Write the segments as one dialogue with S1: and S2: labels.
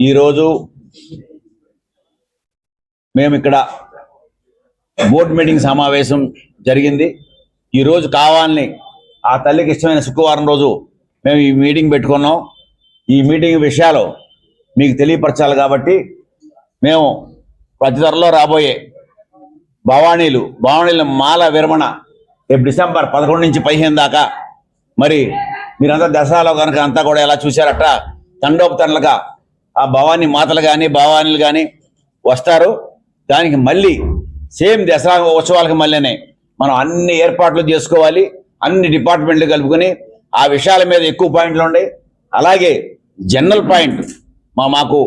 S1: ఈరోజు మేము ఇక్కడ బోర్డు మీటింగ్ సమావేశం జరిగింది. ఈరోజు కావాలని ఆ తల్లికి ఇష్టమైన శుక్రవారం రోజు మేము ఈ మీటింగ్ పెట్టుకున్నాం. ఈ మీటింగ్ విషయాలు మీకు తెలియపరచాలి కాబట్టి మేము ప్రతి త్వరలో రాబోయే భవానీలు భవానీల మాల విరమణ రేపు డిసెంబర్ పదకొండు నుంచి పదిహేను దాకా మరి మీరంతా దసరాలో కనుక అంతా కూడా ఎలా చూశారట తండోపతండలుగా ఆ భవానీ మాతలు కానీ భవానీలు కానీ వస్తారు. దానికి మళ్ళీ సేమ్ దసరా ఉత్సవాలకు మళ్ళీనే మనం అన్ని ఏర్పాట్లు చేసుకోవాలి. అన్ని డిపార్ట్మెంట్లు కలుపుకొని ఆ విషయాల మీద ఎక్కువ పాయింట్లు ఉన్నాయి. అలాగే జనరల్ పాయింట్ మా మాకు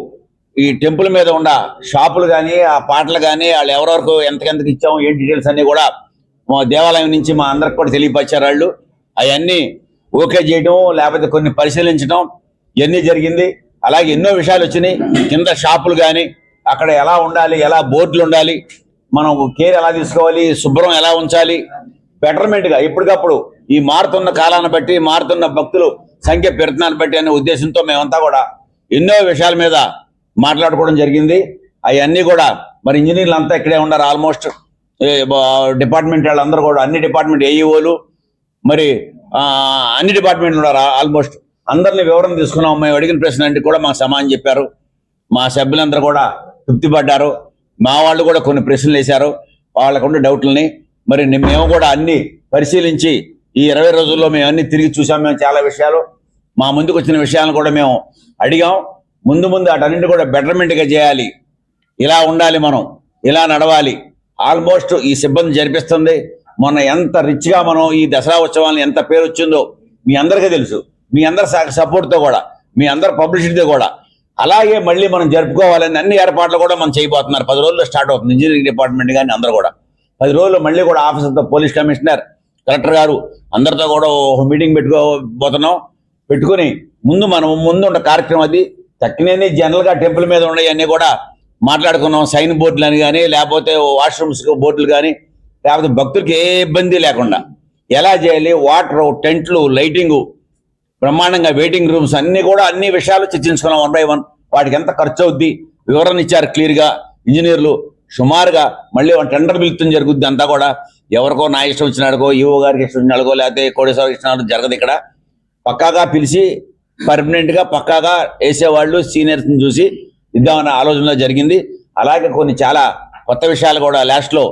S1: ఈ టెంపుల్ మీద ఉన్న షాపులు కానీ ఆ పాటలు కానీ వాళ్ళు ఎవరెవరికి ఎంతకెంతకు ఇచ్చాము ఏ డీటెయిల్స్ అన్నీ కూడా మా దేవాలయం నుంచి మా అందరికి కూడా తెలియపరిచారు వాళ్ళు. అవన్నీ ఓకే చేయడం లేకపోతే కొన్ని పరిశీలించడం ఇవన్నీ జరిగింది. అలాగే ఎన్నో విషయాలు వచ్చినాయి. కింద షాపులు కానీ అక్కడ ఎలా ఉండాలి ఎలా బోర్డులు ఉండాలి మనం కేర్ ఎలా తీసుకోవాలి శుభ్రం ఎలా ఉంచాలి బెటర్మెంట్గా ఎప్పటికప్పుడు ఈ మారుతున్న కాలాన్ని బట్టి మారుతున్న భక్తులు సంఖ్య పెరుగుతున్నాను బట్టి అనే ఉద్దేశంతో మేమంతా కూడా ఎన్నో విషయాల మీద మాట్లాడుకోవడం జరిగింది. అవన్నీ కూడా మరి ఇంజనీర్లు అంతా ఇక్కడే ఉన్నారు. ఆల్మోస్ట్ డిపార్ట్మెంట్ వాళ్ళందరూ కూడా అన్ని డిపార్ట్మెంట్ ఏఈఓలు మరి అన్ని డిపార్ట్మెంట్లు ఉన్నారు. ఆల్మోస్ట్ అందరిని వివరణ తీసుకున్నాం. మేము అడిగిన ప్రశ్న అంటే కూడా మాకు సమానం చెప్పారు. మా సభ్యులందరూ కూడా తృప్తి పడ్డారు మా వాళ్ళు కూడా కొన్ని ప్రశ్నలు వేశారు. వాళ్ళకుండే డౌట్లని మరి మేము కూడా అన్ని పరిశీలించి ఈ ఇరవై రోజుల్లో మేము అన్ని తిరిగి చూసాం మేము చాలా విషయాలు మా ముందుకు వచ్చిన విషయాలను కూడా మేము అడిగాం. ముందు ముందు అటన్నింటి కూడా బెటర్మెంట్గా చేయాలి. ఇలా ఉండాలి మనం. ఇలా నడవాలి. ఆల్మోస్ట్ ఈ సిబ్బంది జరిపిస్తుంది. మొన్న ఎంత రిచ్గా మనం ఈ దసరా ఉత్సవాలను ఎంత పేరు వచ్చిందో మీ అందరికీ తెలుసు. మీ అందరి సపోర్ట్తో కూడా మీ అందరి పబ్లిసిటీతో కూడా. అలాగే మళ్ళీ మనం జరుపుకోవాలని అన్ని ఏర్పాట్లు కూడా మనం చేయబోతున్నారు. పది రోజుల్లో స్టార్ట్ అవుతుంది. ఇంజనీరింగ్ డిపార్ట్మెంట్ కానీ అందరూ కూడా. పది రోజులు మళ్ళీ కూడా ఆఫీసర్తో పోలీస్ కమిషనర్ కలెక్టర్ గారు అందరితో కూడా ఒక మీటింగ్ పెట్టుకోబోతున్నాం. పెట్టుకుని ముందు మనం ముందు ఉన్న కార్యక్రమం అది. తక్కినని జనరల్గా టెంపుల్ మీద ఉన్నాయన్నీ కూడా మాట్లాడుకున్నాం. సైన్ బోర్డులు అని కానీ లేకపోతే వాష్రూమ్స్ బోర్డులు కానీ లేకపోతే భక్తులకి ఏ ఇబ్బంది లేకుండా. ఎలా చేయాలి? వాటర్ టెంట్లు లైటింగు బ్రహ్మాండంగా వెయిటింగ్ రూమ్స్ అన్ని కూడా అన్ని విషయాలు చర్చించుకున్నాం వన్ బై వన్ వాటికి ఎంత ఖర్చు అవుద్ది? వివరణ ఇచ్చారు క్లియర్గా ఇంజనీర్లు సుమారుగా మళ్ళీ టెండర్ పిలుతుంది జరుగుద్ది అంతా కూడా. ఎవరికో నా ఇష్టం వచ్చినాడుకో ఈవో గారికి ఇష్టం వచ్చినాడుకో లేకపోతే కోటేశ్వర ఇష్టం జరగదు ఇక్కడ. పక్కాగా పిలిచి పర్మనెంట్గా పక్కాగా వేసేవాళ్ళు సీనియర్స్ని చూసి ఇద్దామన్న ఆలోచనలో జరిగింది. అలాగే కొన్ని చాలా కొత్త విషయాలు కూడా లాస్ట్లో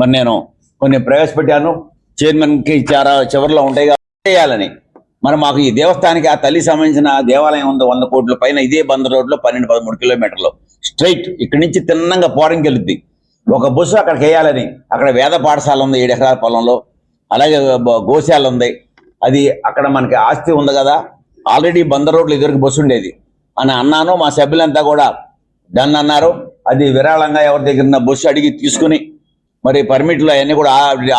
S1: మరి నేను కొన్ని ప్రవేశపెట్టాను. చైర్మన్కి చాలా చివరిలో ఉంటాయి చేయాలని. మరి మాకు ఈ దేవస్థానికి ఆ తల్లి సంబంధించిన దేవాలయం ఉంది వంద కోట్ల పైన ఇదే బందర్ రోడ్లో పన్నెండు పదమూడు కిలోమీటర్లు. స్ట్రైట్ ఇక్కడి నుంచి తిన్నంగా పోరంకి వెళుద్ది ఒక బస్సు అక్కడికి వేయాలని అక్కడ వేద పాఠశాల ఉంది ఏడు ఎకరాల పొలంలో. అలాగే గోశాల ఉంది. అది అక్కడ మనకి ఆస్తి ఉంది కదా. ఆల్రెడీ బందర్ రోడ్లు ఇదివరకు బస్సు ఉండేది. అని అన్నాను మా సభ్యులంతా కూడా డన్ అన్నారు. అది విరాళంగా ఎవరి దగ్గర ఉన్న బస్సు అడిగి తీసుకుని మరి పర్మిట్లు అవన్నీ కూడా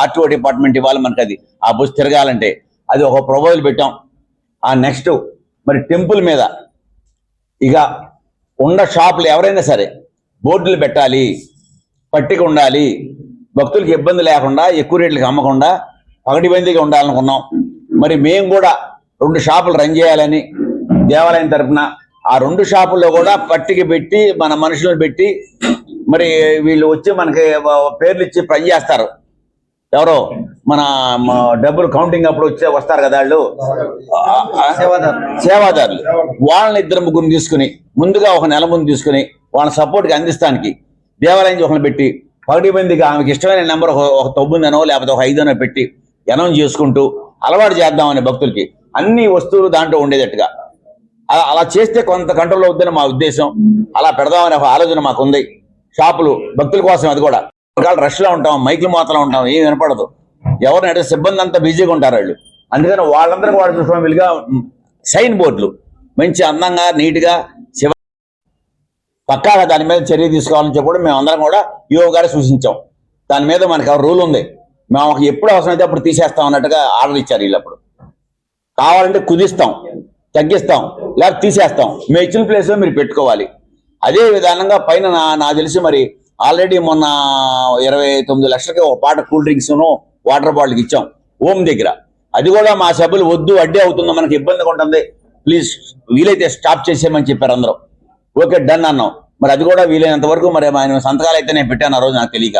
S1: ఆర్టీఓ డిపార్ట్మెంట్ ఇవ్వాలి మనకి అది. ఆ బస్సు తిరగాలంటే అది ఒక ప్రపోజల్ పెట్టాం. ఆ నెక్స్ట్ మరి టెంపుల్ మీద ఇక ఉన్న షాపులు ఎవరైనా సరే బోర్డులు పెట్టాలి పట్టిక ఉండాలి భక్తులకు ఇబ్బంది లేకుండా ఎక్కువ రేట్లకు అమ్మకుండా పగటిబందీగా ఉండాలనుకున్నాం. మరి మేము కూడా రెండు షాపులు రన్ చేయాలని దేవాలయం తరపున ఆ రెండు షాపుల్లో కూడా పట్టిక పెట్టి మన మనుషులను పెట్టి మరి వీళ్ళు వచ్చి మనకి పేర్లు ఇచ్చి పని చేస్తారు. ఎవరో? మన డబ్బులు కౌంటింగ్ అప్పుడు వచ్చే వస్తారు కదా వాళ్ళు? సేవాదారులు. వాళ్ళని ఇద్దరు ముగ్గురు తీసుకుని ముందుగా ఒక నెల ముందు తీసుకుని వాళ్ళ సపోర్ట్కి అందిస్తానికి దేవాలయం ఒకరిని పెట్టి పగటి మందికి ఆమెకి ఇష్టమైన నెంబర్ ఒక ఒక తొమ్మిదనో లేకపోతే ఒక ఐదనో పెట్టి అనౌన్స్ చేసుకుంటూ అలవాటు చేద్దామని భక్తులకి అన్ని వస్తువులు దాంట్లో ఉండేటట్టుగా. అలా అలా చేస్తే కొంత కంట్రోల్ అవుతుందని మా ఉద్దేశం. అలా పెడదామనే ఒక ఆలోచన మాకుంది. షాపులు భక్తుల కోసం అది కూడా. ఒకవేళ రష్లో ఉంటాం మైకులు మాత్రం ఉంటాం ఏం వినపడదు. ఎవరిని అంటే సిబ్బంది అంతా బిజీగా ఉంటారు వాళ్ళు. అందుకని వాళ్ళందరికీ వాడు చూసుకోవడం వీలుగా సైన్ బోర్డులు మంచి అందంగా నీట్గా శివ పక్కాగా దాని మీద చర్య తీసుకోవాలని చెప్పి కూడా మేము అందరం కూడా యువ గారు సూచించాం. దాని మీద మనకి రూల్ ఉంది. మేము ఎప్పుడు అవసరమైతే అప్పుడు తీసేస్తాం అన్నట్టుగా ఆర్డర్ ఇచ్చారు వీళ్ళప్పుడు కావాలంటే కుదిస్తాం తగ్గిస్తాం లేకపోతే తీసేస్తాం. మేము ఇచ్చిన ప్లేస్లో మీరు పెట్టుకోవాలి. అదే విధానంగా పైన నా నాకు తెలిసి మరి ఆల్రెడీ మొన్న ఇరవై తొమ్మిది లక్షలకి ఒక పాట కూల్ డ్రింక్స్ను వాటర్ బాటిల్కి ఇచ్చాం ఓం దగ్గర. అది కూడా మా సభ్యులు వద్దు అడ్డే అవుతుందో మనకి ఇబ్బందిగా ఉంటుంది. ప్లీజ్ వీలైతే స్టాప్ చేసేయమని చెప్పారు అందరూ. ఓకే డన్ అన్నాం. మరి అది కూడా వీలైనంత వరకు మరి ఆయన సంతకాలు అయితే నేను పెట్టాను ఆ రోజు నాకు తెలియక.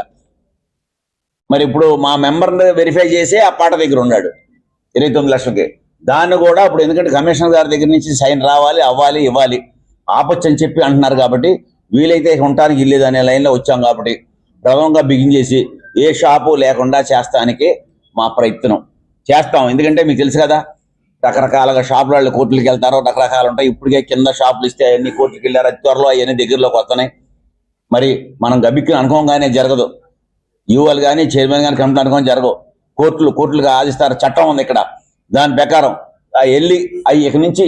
S1: మరి ఇప్పుడు మా మెంబర్ వెరిఫై చేసి ఆ పాట దగ్గర ఉన్నాడు ఇరవై తొమ్మిది లక్షలకి. దాన్ని కూడా ఇప్పుడు ఎందుకంటే కమిషనర్ గారి దగ్గర నుంచి సైన్ రావాలి అవ్వాలి ఇవ్వాలి ఆపొచ్చు అని చెప్పి అంటున్నారు కాబట్టి వీలైతే ఉండటానికి ఇల్లేదు అనే లైన్లో వచ్చాం కాబట్టి ప్రథమంగా బిగిన్ చేసి ఏ షాపు లేకుండా చేస్తానికి మా ప్రయత్నం చేస్తాం. ఎందుకంటే మీకు తెలుసు కదా రకరకాలుగా షాపుల వాళ్ళు కోర్టులకు వెళ్తారో రకరకాలు ఉంటాయి. ఇప్పటికే కింద షాపులు ఇస్తే అవన్నీ కోర్టుకి వెళ్ళారు. అతి త్వరలో అవన్నీ దగ్గరలోకి వస్తున్నాయి. మరి మనం గబిక్కిన అనుకోగానే జరగదు. యువలు కానీ చైర్మన్ కానీ కమిటీ అనుకోని జరగవు. కోర్టులు కోర్టులుగా ఆదిస్తారు. చట్టం ఉంది ఇక్కడ. దాని ప్రకారం వెళ్ళి అవి ఇక నుంచి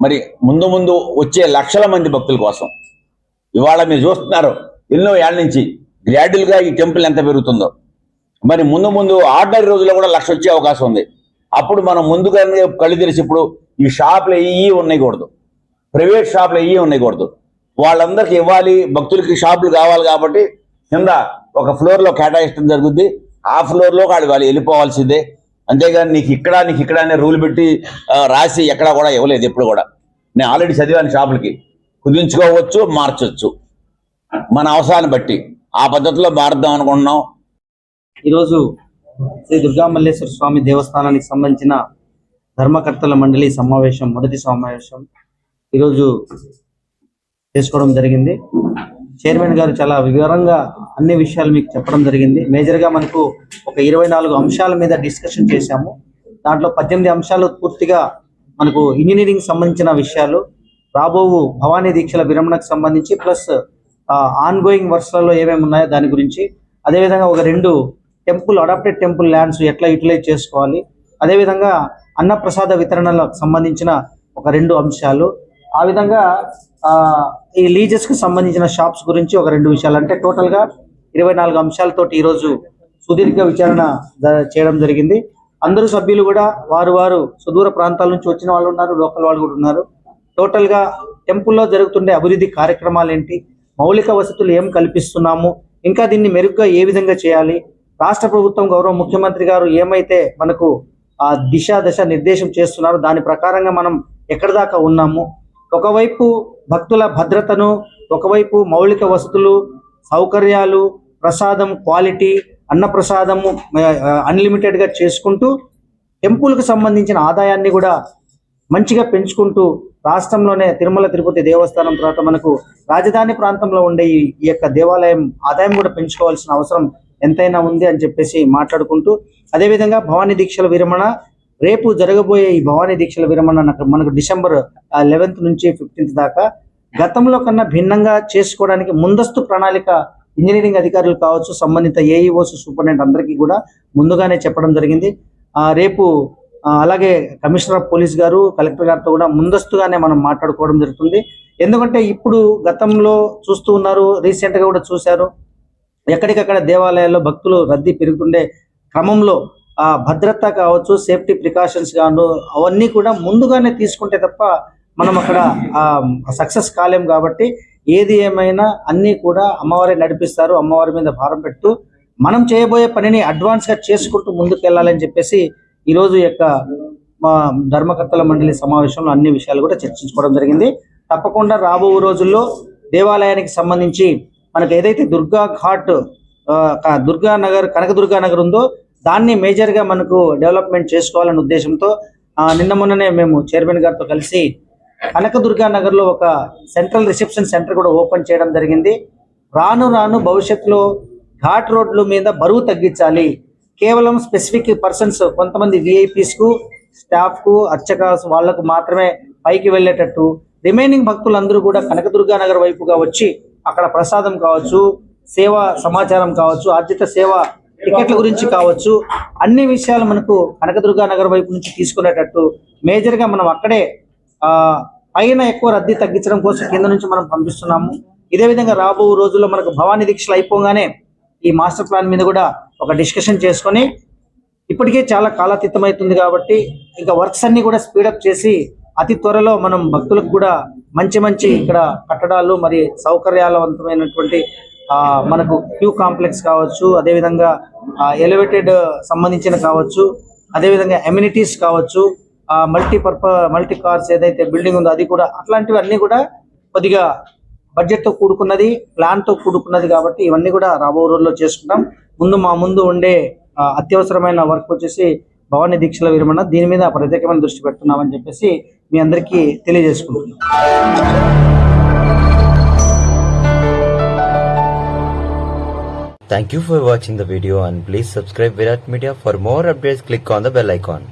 S1: మరి ముందు ముందు వచ్చే లక్షల మంది భక్తుల కోసం ఇవాళ మీరు చూస్తున్నారు ఎన్నో ఏళ్ళ నుంచి గ్రాడ్యువల్గా ఈ టెంపుల్ ఎంత పెరుగుతుందో. మరి ముందు ముందు ఆర్డినరీ రోజుల్లో కూడా లక్ష వచ్చే అవకాశం ఉంది. అప్పుడు మనం ముందుగానే కళ్ళు తెరిచి ఇప్పుడు ఈ షాపులు ఇవి ఉండకూడదు. ప్రైవేట్ షాపులు ఇవి ఉండకూడదు. వాళ్ళందరికీ ఇవ్వాలి భక్తులకి షాపులు కావాలి కాబట్టి కింద ఒక ఫ్లోర్లో కేటాయించడం జరుగుద్ది. ఆ ఫ్లోర్లో వాళ్ళు వెళ్ళిపోవాల్సిందే. అంతేగాని నీకు ఇక్కడ నీకు ఇక్కడ అనే రూల్ పెట్టి రాసి ఎక్కడా కూడా ఇవ్వలేదు ఎప్పుడు కూడా. నేను ఆల్రెడీ చదివాను షాపులకి. కుదించుకోవచ్చు మార్చొచ్చు. మన అవసరాన్ని బట్టి. ఆ పద్ధతిలో మారుద్దాం అనుకుంటున్నాం.
S2: ఈరోజు శ్రీ దుర్గా మల్లేశ్వర స్వామి దేవస్థానానికి సంబంధించిన ధర్మకర్తల మండలి సమావేశం మొదటి సమావేశం ఈరోజు చేసుకోవడం జరిగింది. చైర్మన్ గారు చాలా వివరంగా అన్ని విషయాలు మీకు చెప్పడం జరిగింది. మేజర్గా మనకు ఒక ఇరవై నాలుగు అంశాల మీద డిస్కషన్ చేశాము. దాంట్లో పద్దెనిమిది అంశాలు పూర్తిగా మనకు ఇంజనీరింగ్ సంబంధించిన విషయాలు రాబోవు భవానీ దీక్షల విరమణకు సంబంధించి ప్లస్ ఆన్ గోయింగ్ వర్క్స్లలో ఏమేమి ఉన్నాయో దాని గురించి. అదేవిధంగా ఒక రెండు టెంపుల్ అడాప్టెడ్ టెంపుల్ ల్యాండ్స్ ఎట్లా యూటిలైజ్ చేసుకోవాలి. అదేవిధంగా అన్నప్రసాద వితరణలకు సంబంధించిన ఒక రెండు అంశాలు. ఆ విధంగా ఆ, ఈ లీజెస్కు సంబంధించిన షాప్స్ గురించి ఒక రెండు విషయాలు. అంటే టోటల్గా ఇరవై నాలుగు అంశాలతోటి ఈరోజు సుదీర్ఘ విచారణ చేయడం జరిగింది. అందరూ సభ్యులు కూడా వారు వారు సుదూర ప్రాంతాల నుంచి వచ్చిన వాళ్ళు ఉన్నారు లోకల్ వాళ్ళు కూడా ఉన్నారు. టోటల్గా టెంపుల్లో జరుగుతుండే అభివృద్ధి కార్యక్రమాలు ఏంటి మౌలిక వసతులు ఏం కల్పిస్తున్నాము? ఇంకా దీన్ని మెరుగ్గా ఏ విధంగా చేయాలి? రాష్ట్ర ప్రభుత్వం గౌరవ ముఖ్యమంత్రి గారు ఏమైతే మనకు ఆ దిశ దశ నిర్దేశం చేస్తున్నారో దాని ప్రకారంగా మనం ఎక్కడి దాకా ఉన్నాము? ఒకవైపు భక్తుల భద్రతను ఒకవైపు మౌలిక వసతులు సౌకర్యాలు ప్రసాదం క్వాలిటీ అన్న ప్రసాదము అన్లిమిటెడ్గా చేసుకుంటూ టెంపుల్కు సంబంధించిన ఆదాయాన్ని కూడా మంచిగా పెంచుకుంటూ రాష్ట్రంలోనే తిరుమల తిరుపతి దేవస్థానం తర్వాత మనకు రాజధాని ప్రాంతంలో ఉండే ఈ యొక్క దేవాలయం ఆదాయం కూడా పెంచుకోవాల్సిన అవసరం ఎంతైనా ఉంది అని చెప్పేసి మాట్లాడుకుంటూ అదేవిధంగా భవానీ దీక్షల విరమణ రేపు జరగబోయే ఈ భవానీ దీక్షల విరమణ మనకు డిసెంబర్ లెవెన్త్ నుంచి ఫిఫ్టీన్త్ దాకా గతంలో కన్నా భిన్నంగా చేసుకోవడానికి ముందస్తు ప్రణాళిక ఇంజనీరింగ్ అధికారులు కావచ్చు సంబంధిత ఏఈఓస్ సూపరింటెండెంట్ అందరికీ కూడా ముందుగానే చెప్పడం జరిగింది. ఆ, రేపు అలాగే commissioner of police garu collector గారితో కూడా ముందస్తుగానే మనం మాట్లాడుకోవడం జరుగుతుంది. ఎందుకంటే ఇప్పుడు గతంలో చూస్తూ ఉన్నారు రీసెంట్గా కూడా చూశారు. ఎక్కడికక్కడ దేవాలయాల్లో భక్తులు రద్దీ పెరుగుతుండే క్రమంలో ఆ భద్రత కావచ్చు సేఫ్టీ ప్రికాషన్స్ గాను అవన్నీ కూడా ముందుగానే తీసుకుంటే తప్ప మనం అక్కడ సక్సెస్ కాలేం కాబట్టి ఏది ఏమైనా అన్నీ కూడా అమ్మవారి నడిపిస్తారు అమ్మవారి మీద భారం పెడుతూ మనం చేయబోయే పనిని అడ్వాన్స్గా చేసుకుంటూ ముందుకు వెళ్ళాలని చెప్పేసి ఈ రోజు యొక్క మా ధర్మకర్తల మండలి సమావేశంలో అన్ని విషయాలు కూడా చర్చించుకోవడం జరిగింది. తప్పకుండా రాబో రోజుల్లో దేవాలయానికి సంబంధించి మనకు ఏదైతే దుర్గా ఘాట్ దుర్గా నగర్ కనకదుర్గా నగర్ ఉందో దాన్ని మేజర్గా మనకు డెవలప్మెంట్ చేసుకోవాలనే ఉద్దేశంతో నిన్న మొన్ననే మేము చైర్మన్ గారితో కలిసి కనకదుర్గా నగర్లో నగర్లో ఒక సెంట్రల్ రిసెప్షన్ సెంటర్ కూడా ఓపెన్ చేయడం జరిగింది. రాను రాను భవిష్యత్తులో ఘాట్ రోడ్ల మీద బరువు తగ్గించాలి. కేవలం స్పెసిఫిక్ పర్సన్స్ కొంతమంది విఐపీస్కు స్టాఫ్కు అర్చకాస్ వాళ్ళకు మాత్రమే పైకి వెళ్ళేటట్టు రిమైనింగ్ భక్తులందరూ కూడా కనకదుర్గా నగర్ వైపుగా వచ్చి అక్కడ ప్రసాదం కావచ్చు సేవా సమాచారం కావచ్చు ఆర్జిత సేవ టికెట్ల గురించి కావచ్చు అన్ని విషయాలు మనకు కనకదుర్గా నగర్ వైపు నుంచి తీసుకునేటట్టు మేజర్గా మనం అక్కడే ఆ పైన ఎక్కువ రద్దీ తగ్గించడం కోసం కింద నుంచి మనం పంపిస్తున్నాము. ఇదే విధంగా రాబో రోజుల్లో మనకు భవానీ దీక్షలు అయిపోగానే ఈ మాస్టర్ ప్లాన్ మీద కూడా ఒక డిస్కషన్ చేసుకొని ఇప్పటికే చాలా కాలాతీతమవుతుంది కాబట్టి ఇంకా వర్క్స్ అన్ని కూడా స్పీడప్ చేసి అతి త్వరలో మనం భక్తులకు కూడా మంచి మంచి ఇక్కడ కట్టడాలు మరి సౌకర్యాలవంతమైనటువంటి ఆ, మనకు క్యూ కాంప్లెక్స్ కావచ్చు అదేవిధంగా ఎలివేటెడ్ సంబంధించిన కావచ్చు అదేవిధంగా ఎమ్యూనిటీస్ కావచ్చు మల్టీ పర్ప మల్టీ కార్స్ ఏదైతే బిల్డింగ్ ఉందో అది కూడా అట్లాంటివి అన్ని కూడా కొద్దిగా బడ్జెట్తో కూడుకున్నది ప్లాన్తో కూడుకున్నది కాబట్టి ఇవన్నీ కూడా రాబో రోజుల్లో చేసుకుంటాం. ముందు మా ముందు ఉండే అత్యవసరమైన వర్క్ వచ్చేసి భవానీ దీక్షల విరమణ. దీని మీద ప్రత్యేకమైన దృష్టి పెడుతున్నామని చెప్పేసి మీ అందరికీ తెలియజేసుకుంటున్నాం.
S3: Thank you for watching the video and please subscribe Virat Media for more updates. Click on the bell icon.